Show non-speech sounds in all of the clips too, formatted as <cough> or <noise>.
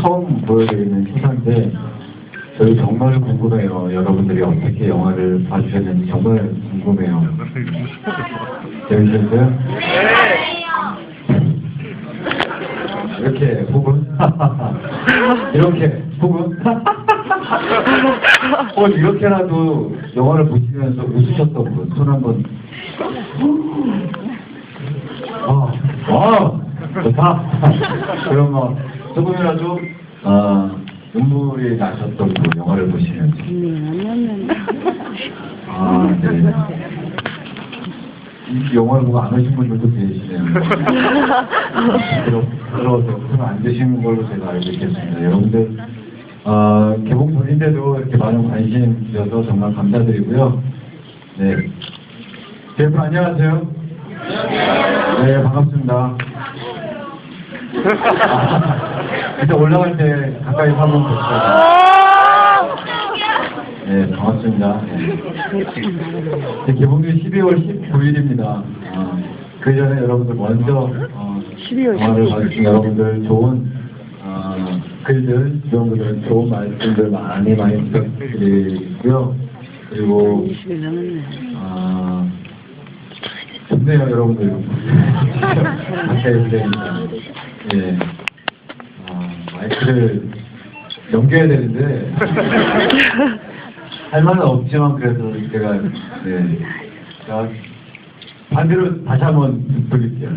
처음 보여드리는 시사인데 저희 정말 궁금해요. 여러분들이 어떻게 영화를 봐주셨는지 정말 궁금해요. 재밌었어요? 이렇게 혹은 <laughs> 이렇게 혹은 어 이렇게라도 영화를 보시면서 웃으셨던 분 손 한번 와, 와, 좋다. 그럼 뭐 조금이라도 아, 눈물이 나셨던 분 영화를 보시면서 아, 네. 이 영화를 보고 안 오신 분들도 계시네요. 들어서 손안 드시는 걸로 제가 알고 있겠습니다. 여러분들 아, 개봉 전인데도 이렇게 많은 관심 주셔서 정말 감사드리고요. 네. 여러분 안녕하세요. 네, 반갑습니다. 아, <laughs> 일단 올라갈 때 가까이서 한번 뵙죠. 네, 반갑습니다. 네. 네, 개봉이 12월 19일입니다. 아, 그 전에 여러분들 먼저 어, 12월 영화를 19일. 봐주신 여러분들 좋은 어, 글들, 여러분들 좋은 말씀들 많이 많이 부탁드리고요. 그리고 20일 넘었네. 아, 좋네요, 여러분들. <laughs> 가까이 있으니까. 예. 아, 마이크를 넘겨야 되는데, <laughs> 할 말은 없지만, 그래도 제가, 네. 자, 반대로 다시 한번 돌릴게요.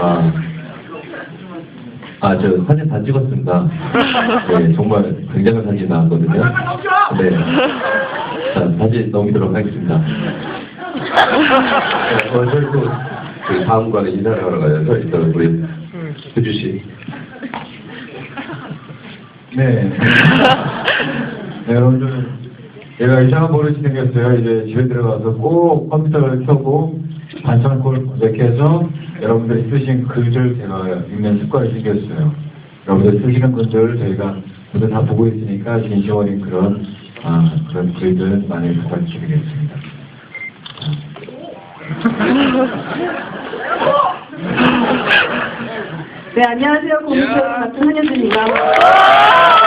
아, 아, 저 사진 다 찍었습니다. 네, 정말 굉장한 사진 나왔거든요. 네. 자, 사진 넘기도록 하겠습니다. 어, 저희 또, 그 다음 관에 인사를 하러 가야죠. 일단 우리 효주 씨. 네. 네, 여러분들, 제가 이상한 버릇이 생겼어요. 이제 집에 들어가서 꼭 컴퓨터를 켜고 반창고를 검색해서 여러분들이 쓰신 글들 제가 읽는 습관이 생겼어요. 여러분들 쓰시는 글들 저희가 다 보고 있으니까 진심 어린 그런, 아, 그런 글들 많이 부탁드리겠습니다. 네, 안녕하세요. 공주역 같은 한현주입니다.